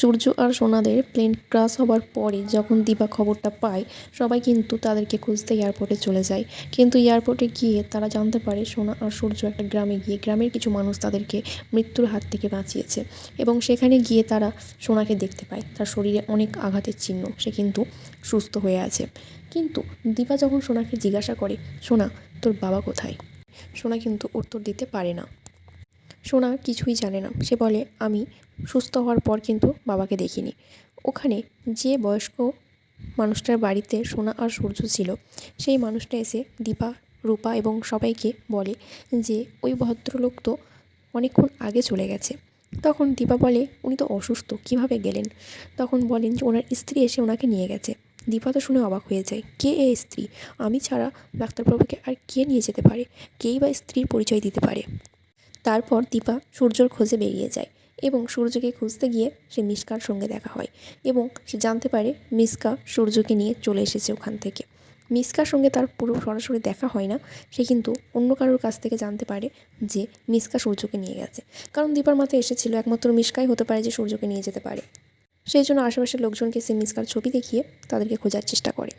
সূর্য আর সোনাদের plane crush হবার পরে যখন দিবা খবরটা পায়, সবাই কিন্তু তাদেরকে খুঁজতে এয়ারপোর্টে চলে যায়। কিন্তু এয়ারপোর্টে গিয়ে তারা জানতে পারে সোনা আর সূর্য একটা গ্রামে গিয়ে, গ্রামের কিছু মানুষ তাদেরকে মৃত্যুর হাত থেকে বাঁচিয়েছে এবং সেখানে গিয়ে তারা সোনাকে দেখতে পায়। তার শরীরে অনেক আঘাতের চিহ্ন, সে কিন্তু সুস্থ হয়ে আছে। কিন্তু দীপা যখন সোনাকে জিজ্ঞাসা করে, সোনা, তোর বাবা কোথায়? সোনা কিন্তু উত্তর দিতে পারে না। সোনা কিছুই জানে না। সে বলে, আমি সুস্থ হওয়ার পর কিন্তু বাবাকে দেখিনি। ওখানে যে বয়স্ক মানুষটার বাড়িতে সোনা আর সূর্য ছিল, সেই মানুষটা এসে দীপা, রূপা এবং সবাইকে বলে যে, ওই ভদ্রলোক তো অনেকক্ষণ আগে চলে গেছে। তখন দীপা বলে, উনি তো অসুস্থ, কীভাবে গেলেন? তখন বলেন যে, ওনার স্ত্রী এসে ওনাকে নিয়ে গেছে। দীপা তো শুনে অবাক হয়ে যায়, কে এ স্ত্রী? আমি ছাড়া ডাক্তারবাবুকে আর কে নিয়ে যেতে পারে? কেই বা স্ত্রীর পরিচয় দিতে পারে? তারপর দীপা সূর্যর খোঁজে বেরিয়ে যায় এবং সূর্যকে খুঁজতে গিয়ে সে মিসকার সঙ্গে দেখা হয় এবং সে জানতে পারে মিসকা সূর্যকে নিয়ে চলে এসেছে ওখান থেকে। মিসকার সঙ্গে তার পুরো সরাসরি দেখা হয় না, সে কিন্তু অন্য কারোর কাছ থেকে জানতে পারে যে মিসকা সূর্যকে নিয়ে গেছে। কারণ দীপার মাথায় এসেছিল একমাত্র মিসকাই হতে পারে যে সূর্যকে নিয়ে যেতে পারে। সেই জন্য আশেপাশের লোকজনকে সে মিসকার ছবি দেখিয়ে তাদেরকে খোঁজার চেষ্টা করে।